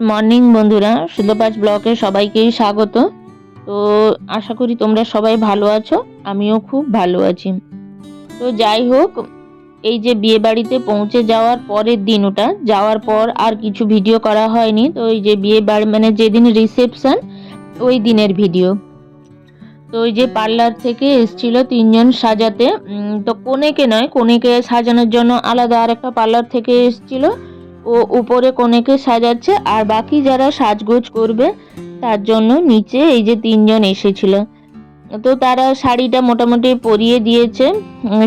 Morning বন্ধুরা সুদপাচ ব্লকে সবাইকেই স্বাগত। তো আশা করি তোমরা সবাই ভালো আছো, আমিও খুব ভালো আছি। তো যাই হোক, এই যে বিয়ে বাড়িতে পৌঁছে যাওয়ার পরের দিন ওটা, যাওয়ার পর আর কিছু ভিডিও করা হয়নি, তো ওই যে বিয়ে বাড়ি মানে যেদিন রিসেপশন ওই দিনের ভিডিও। তো ওই যে পার্লার থেকে এসছিল তিনজন সাজাতে তো কোনেকে নয়, কোনেকে সাজানোর জন্য আলাদা আর একটা পার্লার থেকে এসছিল। ও উপরে কোনেকে সাজাচ্ছে, আর বাকি যারা সাজগোজ করবে, তার জন্য নিচে এই যে তিনজন এসেছিল। তো তারা শাড়িটা মোটামুটি পরিয়ে দিয়েছে।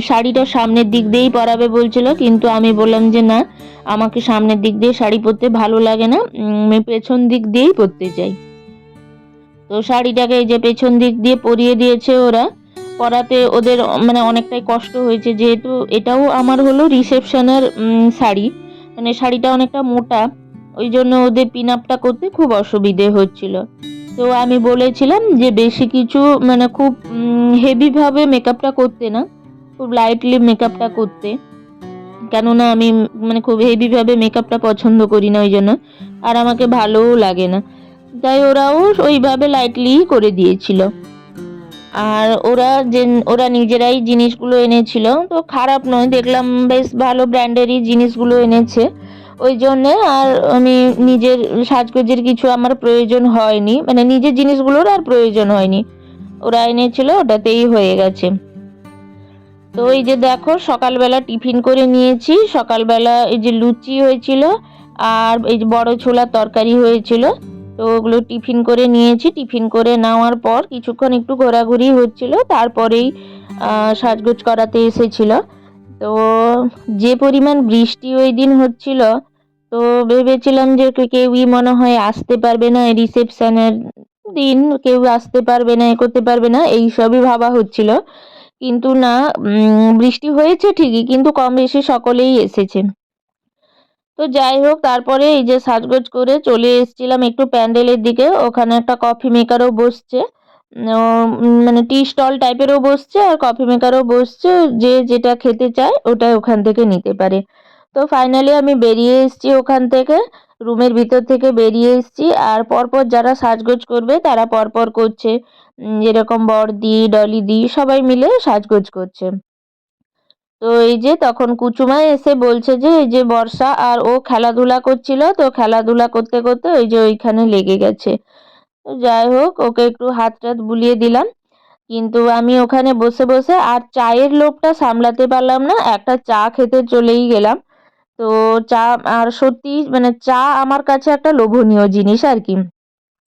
শাড়িটা সামনের দিক দিয়েই পরাবে বলছিল, কিন্তু আমি বললাম যে না, আমাকে সামনের দিক দিয়ে শাড়ি পরতে ভালো লাগে না। আমি পেছন দিক দিয়েই পরতে চাই। তো শাড়িটাকে এই যে পেছন দিক দিয়ে পরিয়ে দিয়েছে ওরা। পরাতে ওদের মানে অনেকটাই কষ্ট হয়েছে, যেহেতু এটাও আমার হলো রিসেপশনের শাড়ি। মানে শাড়িটা অনেকটা মোটা ওই জন্য ওদের পিন আপটা করতে খুব অসুবিধে হচ্ছিল। তো আমি বলেছিলাম যে বেশি কিছু মানে খুব হেভিভাবে মেকআপটা করতে না, খুব লাইটলি মেকআপটা করতে। কেননা আমি মানে খুব হেভিভাবে মেকআপটা পছন্দ করি না ওই জন্য আর আমাকে ভালোও লাগে না। তাই ওরাও ওইভাবে লাইটলি করে দিয়েছিল। আর ওরা যে, ওরা নিজেরাই জিনিসগুলো এনেছিল। তো খারাপ নয়, দেখলাম বেশ ভালো ব্র্যান্ডেরই জিনিসগুলো এনেছে। ওই জন্যে আর আমি নিজের সাজগোজের কিছু আমার প্রয়োজন হয়নি। মানে নিজের জিনিসগুলোর আর প্রয়োজন হয়নি। ওরা এনেছিল, ওটাতেই হয়ে গেছে। তো এই যে দেখো, সকালবেলা টিফিন করে নিয়েছি। সকালবেলা এই যে লুচি হয়েছিল, আর এই যে বড় ছোলার তরকারি হয়েছিল। তো ওগুলো টিফিন করে নিয়েছি। টিফিন করে নেওয়ার পর কিছুক্ষণ একটু ঘোরাঘুরি হচ্ছিল, তারপরেই সাজগোজ করাতে এসেছিল। তো যে পরিমাণ বৃষ্টি ওই দিন হচ্ছিল, তো ভেবেছিলাম যে কেউই মনে হয় আসতে পারবে না, রিসেপশনের দিন কেউ আসতে পারবে না, এ করতে পারবে না, এই সবই ভাবা হচ্ছিল। কিন্তু না বৃষ্টি হয়েছে ঠিকই, কিন্তু কম বেশি সকলেই এসেছে। তো যাই হোক, তারপরে এই যে সাজগোজ করে চলে এসেছিলাম একটু প্যান্ডেলের দিকে। ওখানে একটা কফি মেকারও বসছে। মানে টি স্টল টাইপেরও বসছে আর কফি মেকারও বসছে। যে যেটা খেতে চায় ওটা ওখান থেকে নিতে পারে। তো ফাইনালি আমি বেরিয়ে এসেছি ওখান থেকে। রুমের ভিতর থেকে বেরিয়ে এসেছি। আর পরপর যারা সাজগোজ করবে তারা পরপর করছে। যেরকম বড়দি ডলিদি সবাই মিলে সাজগোজ করছে। তো এই যে তখন কুচুমা এসে বলছে যে, এই যে বর্ষা আর ও খেলাধুলা করছিল, তো খেলাধুলা করতে করতে ওই যে ওইখানে লেগে গেছে। তো যাই হোক, ওকে একটু হাত টাত বুলিয়ে দিলাম। কিন্তু আমি ওখানে বসে বসে আর চায়ের লোভটা সামলাতে পারলাম না, একটা চা খেতে চলেই গেলাম। তো চা, আর সত্যি মানে চা আমার কাছে একটা লোভনীয় জিনিস আর কি।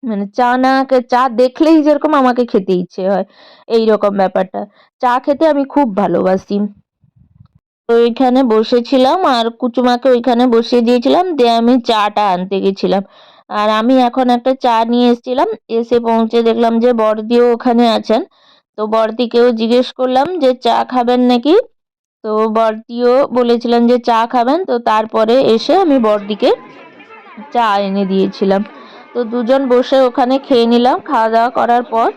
মানে চা না চা দেখলেই যেরকম আমাকে খেতে ইচ্ছে হয় এই রকম ব্যাপারটা। চা খেতে আমি খুব ভালোবাসি। ওইখানে বসেছিলাম আর কুচুমাকে ওইখানে বসিয়ে দিয়েছিলাম, দিয়ে আমি চাটা আনতে গেছিলাম। আর আমি এখন একটা চা নিয়ে এসেছিলাম, এসে পৌঁছে দেখলাম যে বড়দিও ওখানে আছেন। তো বড়দিকেও জিজ্ঞেস করলাম যে চা খাবেন নাকি? তো বড়দিও বলেছিলেন যে চা খাবেন, তো তারপরে এসে আমি বড়দিকে চা এনে দিয়েছিলাম। তো দুজন বসে ওখানে খেয়ে নিলাম, খাওয়া দাওয়া করার পর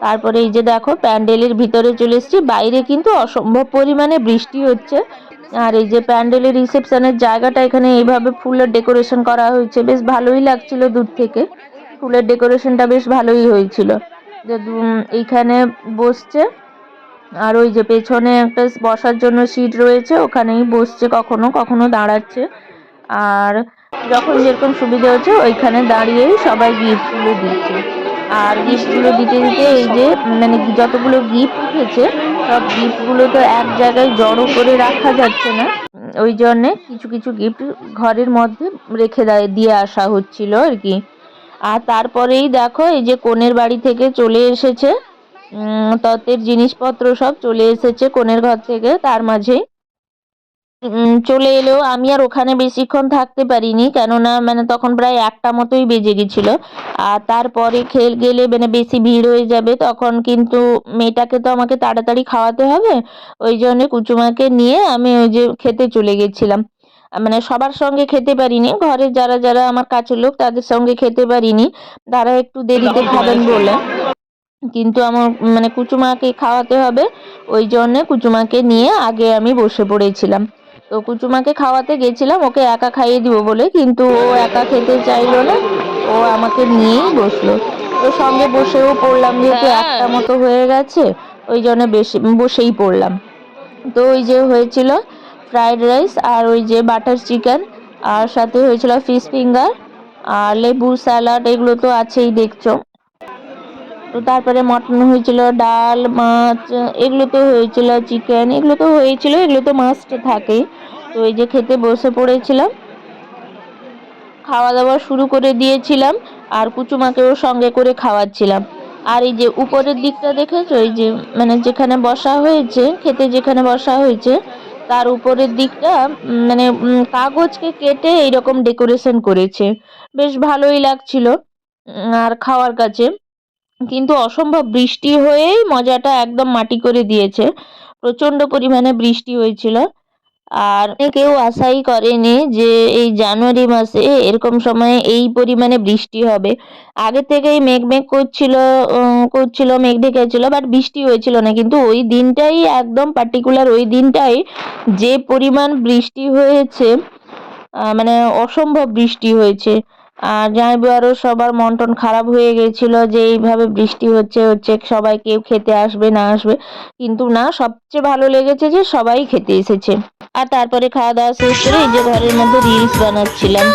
তারপরে এই যে দেখো, প্যান্ডেলের ভিতরে চলে এসেছি। বাইরে কিন্তু অসম্ভব পরিমাণে বৃষ্টি হচ্ছে। আর এই যে প্যান্ডেলের রিসেপশনের জায়গাটা এখানে এইভাবে ফুলের ডেকোরেশন করা হয়েছে। বেশ ভালোই লাগছিল দূর থেকে। ফুলের ডেকোরেশনটা বেশ ভালোই হয়েছিল। যে এইখানে বসছে। আর ওই যে পেছনে একটা বসার জন্য সিট রয়েছে। ওখানেই বসছে কখনো কখনো দাঁড়াচ্ছে। আর যখন যেরকম সুবিধা হচ্ছে, ওইখানে দাঁড়িয়েই সবাই গিফটগুলো দিচ্ছে। আর গিফটগুলো দিতে দিতে এই যে মানে যতগুলো গিফট উঠেছে সব গিফটগুলো তো এক জায়গায় জড়ো করে রাখা যাচ্ছে না। ওই জন্যে কিছু কিছু গিফট ঘরের মধ্যে রেখে দেয় আসা হচ্ছিল আর কি। আর তারপরেই দেখো, এই যে কনের বাড়ি থেকে চলে এসেছে। তত্ত্বের জিনিসপত্র সব চলে এসেছে কনের ঘর থেকে, তার মাঝেই। চলে এলেও আমি আর ওখানে বেশিক্ষণ থাকতে পারিনি। কেননা মানে তখন প্রায় একটা মতোই বেজে গেছিল। আর তারপরে খেল গেলে মানে বেশি ভিড় হয়ে যাবে, তখন কিন্তু মেয়েটাকে তো আমাকে তাড়াতাড়ি খাওয়াতে হবে। ওই জন্য কুচুমাকে নিয়ে আমি ওই যে খেতে চলে গেছিলাম। মানে সবার সঙ্গে খেতে পারিনি। ঘরের যারা যারা আমার কাছের লোক, তাদের সঙ্গে খেতে পারিনি। তারা একটু দেরিতে খাবেন বলে। কিন্তু আমার মানে কুচুমাকে খাওয়াতে হবে। ওই জন্যে কুচুমাকে নিয়ে আগে আমি বসে পড়েছিলাম। তো কুচুমাকে খাওয়াতে গেছিলাম ওকে একা খাইয়ে দিব বলে কিন্তু ও একা খেতে চাইলো না ও আমাকে নিয়েই বসল। তো সঙ্গে বসেও পড়লাম যেহেতু একটা মতো হয়ে গেছে ওই জন্য বেশি বসেই পড়লাম। তো ওই যে হয়েছিল ফ্রাইড রাইস আর ওই যে বাটার চিকেন আর সাথে হয়েছিল ফিশ ফিঙ্গার আর লেবু স্যালাড এগুলো তো আছেই দেখছ। তো তারপরে মটন হয়েছিল, ডাল, মাছ, এগুলো তো হয়েছিল চিকেন এগুলো তো হয়েছিল, এগুলো তো মাস্ট থাকে তো এই যে খেতে বসে পড়েছিলাম খাওয়া দাওয়া শুরু করে দিয়েছিলাম, আর কুচুমাকেও সঙ্গে করে খাওয়াচ্ছিলাম। আর এই যে উপরের দিকটা দেখেছ, এই যে মানে যেখানে বসা হয়েছে, খেতে যেখানে বসা হয়েছে, তার উপরের দিকটা মানে কাগজকে কেটে এইরকম ডেকোরেশন করেছে। বেশ ভালোই লাগছিল আর খাওয়ার কাছে। কিন্তু অসম্ভব বৃষ্টি হয়েই মজাটা একদম মাটি করে দিয়েছে। প্রচণ্ড পরিমাণে বৃষ্টি হয়েছিল। আর কেউ আশাই করেনি যে এই জানুয়ারি মাসে এরকম সময়ে এই পরিমাণে বৃষ্টি হবে। আগে থেকেই মেঘ মেঘ করছিল করছিল, মেঘ ঢেকেছিল বাট বৃষ্টি হয়েছিল না। কিন্তু ওই দিনটাই একদম পার্টিকুলার ওই দিনটাই যে পরিমাণ বৃষ্টি হয়েছে মানে অসম্ভব বৃষ্টি হয়েছে। আর জামাইবু আরও সবার মন টন খারাপ হয়ে গেছিল যে এইভাবে বৃষ্টি হচ্ছে হচ্ছে সবাই কেউ খেতে আসবে না আসবে। কিন্তু না, সবচেয়ে ভালো লেগেছে যে সবাই খেতে এসেছে। আর তারপরে খাওয়া দাওয়া শেষ করে এই যে ঘরের মধ্যে রিলস বানাচ্ছিলাম।